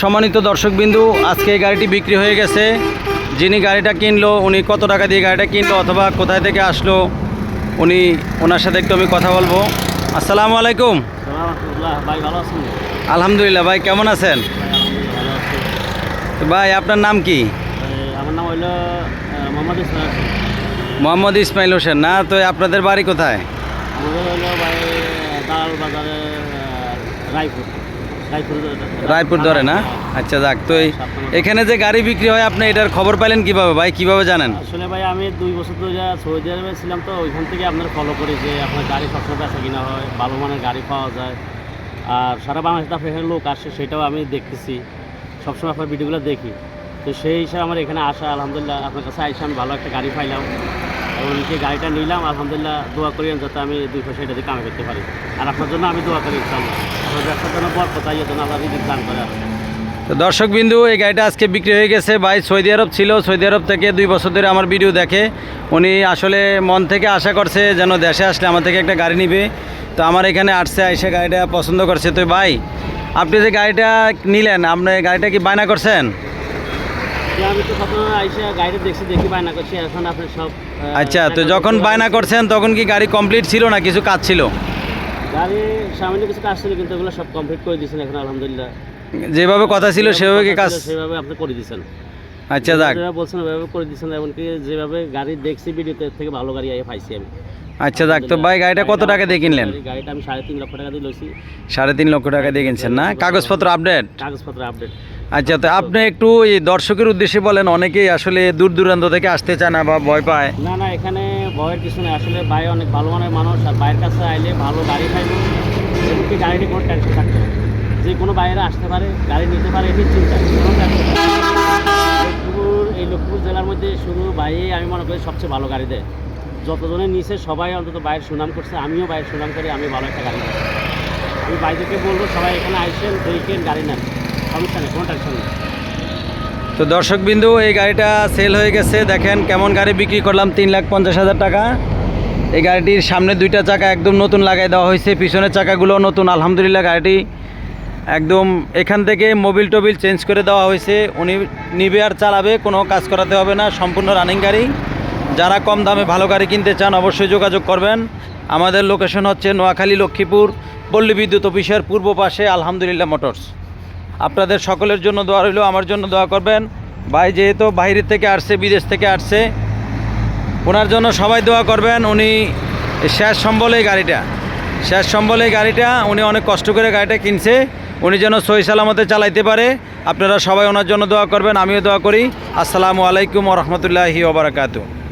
সম্মানিত দর্শকবিন্দু আজকে এই গাড়িটি বিক্রি হয়ে গেছে। যিনি গাড়িটা কিনলো উনি কত টাকা দিয়ে গাড়িটা কিনলো অথবা কোথায় থেকে আসলো উনি ওনার সাথে একটু আমি কথা বলব। আসসালামু আলাইকুম। ভাই ভালো আছেন? আলহামদুলিল্লাহ ভাই কেমন আছেন? ভাই আপনার নাম কি? আমার নাম হইল মোহাম্মদ ইসলাম মোহাম্মদ ইসমাইল হোসেন। না তো আপনাদের বাড়ি কোথায়? আমাদের হইল ভাই বাজারে রায়পুর। রায়পুর ধরে না? আচ্ছা যাক, তো এখানে যে গাড়ি বিক্রি হয়, আপনি এটার খবর পাইলেন কীভাবে ভাই? কীভাবে জানেন? আসলে ভাই, আমি দুই বছর ধরে সৌদি আরবে ছিলাম, তো ওইখান থেকে আপনার ফলো করি যে আপনার গাড়ি সবসময় বেচা কিনা হয়, ভালো মানের গাড়ি পাওয়া যায়। আর সারা বাংলাদেশে এখানে লোক আসে, সেটাও আমি দেখতেছি। সবসময় আপনার ভিডিওগুলো দেখি। তো সেই হিসাবে আমার এখানে আসা, আলহামদুলিল্লাহ, আপনার কাছে আইসা আমি ভালো একটা গাড়ি পাইলাম। এবং যে গাড়িটা নিলাম আলহামদুলিল্লাহ দোয়া করি যাতে আমি দুই পয়সা এটা দিয়ে করতে পারি। আর আপনার জন্য আমি দোয়া করি ইনশাল্লাহ আপনার ব্যবসার জন্য বর কথা ইয়ে জন্য আল্লাহ রিজিক দান করে তো দর্শক বিন্দু এই গাড়িটা আজকে বিক্রি হয়ে গেছে ভাই সৌদি আরব ছিল। সৌদি আরব থেকে দুই বছর ধরে আমার ভিডিও দেখে। উনি আসলে মন থেকে আশা করছে যেন দেশে আসলে আমার থেকে একটা গাড়ি নিবে। তো আমার এখানে আসছে এসে গাড়িটা পছন্দ করছে। তো ভাই আপনি যে গাড়িটা নিলেন আপনি গাড়িটা কি বায়না করছেন? আমি তো সবসময় আইসা গাড়িটা দেখছি দেখি বায়না করছি। এখন আপনি সব আচ্ছা তো যখন বায়না করছেন তখন কি গাড়ি কমপ্লিট ছিল না কিছু কাজ ছিল? গাড়ি সামনে কিছু কাজ ছিল কিন্তু এগুলো সব কমপ্লিট করে দিয়েছেন এখন আলহামদুলিল্লাহ। যেভাবে কথা ছিল সেভাবে কি কাজ সেভাবে আপনি করে দিয়েছেন। আচ্ছা যাক। বলছেন ওইভাবে করে দিয়েছেন এমনকি যেভাবে গাড়ি দেখছি ভিডিওতে থেকে ভালো গাড়ি আগে পাইছি আমি। আচ্ছা যাক তো ভাই গাড়িটা কত টাকা দিয়ে কিনলেন? গাড়িটা আমি সাড়ে তিন লক্ষ টাকা দিয়ে লইছি। সাড়ে তিন লক্ষ টাকা দিয়ে কিনছেন না? কাগজপত্র আপডেট কাগজপত্র আপডেট আচ্ছা তো আপনি একটু এই দর্শকের উদ্দেশ্যে বলেন অনেকেই আসলে দূর দূরান্ত থেকে আসতে চায় না বা ভয় পায়। না না এখানে ভয়ের কিছু নেই। আসলে ভাই অনেক ভালো মানের মানুষ আর ভাইয়ের কাছে আইলে ভালো গাড়ি পাইব এমনকি গাড়িটি কোনো টেনশন থাকবে না। যে কোনো বাইরে আসতে পারে গাড়ি নিতে পারে এটি চিন্তা। এই লক্ষ্মীপুর জেলার মধ্যে শুধু ভাই আমি মনে করি সবচেয়ে ভালো গাড়ি দেয়। যতজনে নিচে সবাই অন্তত বাইরের সুনাম করছে, আমিও বাইরের সুনাম করি, আমি ভালো একটা গাড়ি আমি বাইরেকে বলব, সবাই এখানে আইসেন, দেখেন গাড়ি নেন, সমস্যা নেই, কোনো তো দর্শকবিন্দু, এই গাড়িটা সেল হয়ে গেছে, দেখেন কেমন গাড়ি বিক্রি করলাম, তিন লাখ পঞ্চাশ হাজার টাকা। এই গাড়িটির সামনে দুইটা চাকা একদম নতুন লাগাই দেওয়া হয়েছে, পিছনের চাকাগুলো নতুন, আলহামদুলিল্লাহ গাড়িটি একদম এখান থেকে মোবিল টোবিল চেঞ্জ করে দেওয়া হয়েছে। উনি নিবে আর চালাবে, কোনো কাজ করাতে হবে না, সম্পূর্ণ রানিং গাড়ি। যারা কম দামে ভালো গাড়ি কিনতে চান অবশ্যই যোগাযোগ করবেন। আমাদের লোকেশন হচ্ছে নোয়াখালী লক্ষ্মীপুর, পল্লী বিদ্যুৎ অফিসের পূর্ব পাশে আলহামদুলিল্লাহ মোটরস। আপনাদের সকলের জন্য দোয়া রইল, আমার জন্য দোয়া করবেন। ভাই যেহেতু বাইরের থেকে আসছে, বিদেশ থেকে আসছে, ওনার জন্য সবাই দোয়া করবেন, উনি শেষ সম্বল এই গাড়িটা। শেষ সম্বল এই গাড়িটা, উনি অনেক কষ্ট করে গাড়িটা কিনছে, উনি যেন সহি সালামতে চালাইতে পারে। আপনারা সবাই ওনার জন্য দোয়া করবেন, আমিও দোয়া করি। আসসালামু আলাইকুম রহমতুল্লাহি ওবরাকাতু